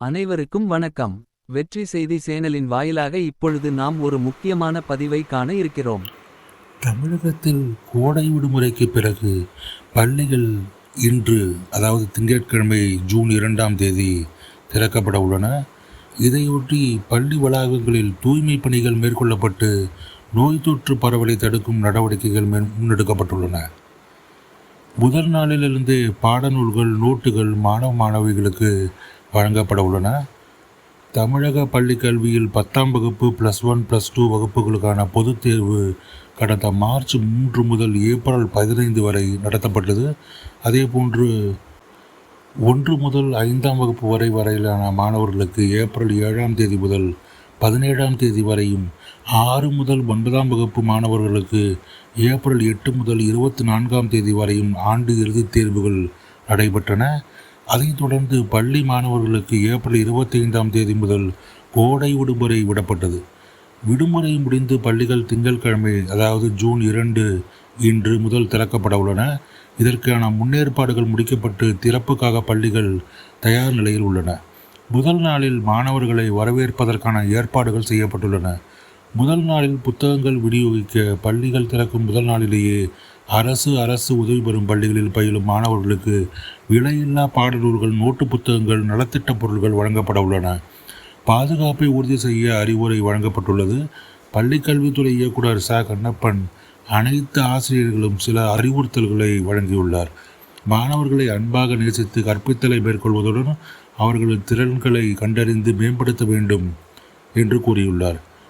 அனைவருக்கும் வணக்கம். வெற்றி செய்தி சேனலின் வாயிலாக இப்பொழுது நாம் ஒரு முக்கியமான பதிவை காண இருக்கிறோம். தமிழகத்தில் கோடை விடுமுறைக்கு பிறகு பள்ளிகள் இன்று அதாவது திங்கட்கிழமை ஜூன் இரண்டாம் தேதி திறக்கப்பட உள்ளன. இதையொட்டி பள்ளி வளாகங்களில் தூய்மை பணிகள் மேற்கொள்ளப்பட்டு நோய் தொற்று பரவலை தடுக்கும் நடவடிக்கைகள் முன்னெடுக்கப்பட்டுள்ளன. முதல் நாளிலிருந்து பாடநூல்கள் நோட்டுகள் மாணவ மாணவிகளுக்கு வழங்கப்பட உள்ளன. தமிழக பள்ளிக்கல்வியில் பத்தாம் வகுப்பு ப்ளஸ் ஒன் ப்ளஸ் டூ வகுப்புகளுக்கான பொதுத் தேர்வு கடந்த மார்ச் மூன்று முதல் ஏப்ரல் பதினைந்து வரை நடத்தப்பட்டது. அதேபோன்று ஒன்று முதல் ஐந்தாம் வகுப்பு வரை வரையிலான மாணவர்களுக்கு ஏப்ரல் ஏழாம் தேதி முதல் பதினேழாம் தேதி வரையும் ஆறு முதல் ஒன்பதாம் வகுப்பு மாணவர்களுக்கு ஏப்ரல் எட்டு முதல் இருபத்தி நான்காம் தேதி வரையும் ஆண்டு இறுதித் தேர்வுகள் நடைபெற்றன. அதைத் தொடர்ந்து பள்ளி மாணவர்களுக்கு ஏப்ரல் இருபத்தைந்தாம் தேதி முதல் கோடை விடுமுறை விடப்பட்டது. விடுமுறை முடிந்து பள்ளிகள் திங்கட்கிழமை அதாவது ஜூன் இரண்டு இன்று முதல் திறக்கப்பட உள்ளன. இதற்கான முன்னேற்பாடுகள் முடிக்கப்பட்டு திறப்புக்காக பள்ளிகள் தயார் நிலையில் உள்ளன. முதல் நாளில் மாணவர்களை வரவேற்பதற்கான ஏற்பாடுகள் செய்யப்பட்டுள்ளன. முதல் நாளில் புத்தகங்கள் விநியோகிக்க பள்ளிகள் திறக்கும் முதல் நாளிலேயே அரசு அரசு உதவி பெறும் பள்ளிகளில் பயிலும் மாணவர்களுக்கு விலையில்லா பாடநூல்கள் நோட்டு புத்தகங்கள் நலத்திட்ட பொருட்கள் வழங்கப்பட உள்ளன. பாதுகாப்பை உறுதி செய்ய அறிவுரை வழங்கப்பட்டுள்ளது. பள்ளிக்கல்வித்துறை இயக்குனர் ச. கண்ணப்பன் அனைத்து ஆசிரியர்களும் சில அறிவுறுத்தல்களை வழங்கியுள்ளார். மாணவர்களை அன்பாக நேசித்து கற்பித்தலை மேற்கொள்வதுடன் அவர்களின் திறன்களை கண்டறிந்து மேம்படுத்த வேண்டும் என்று கூறியுள்ளார்.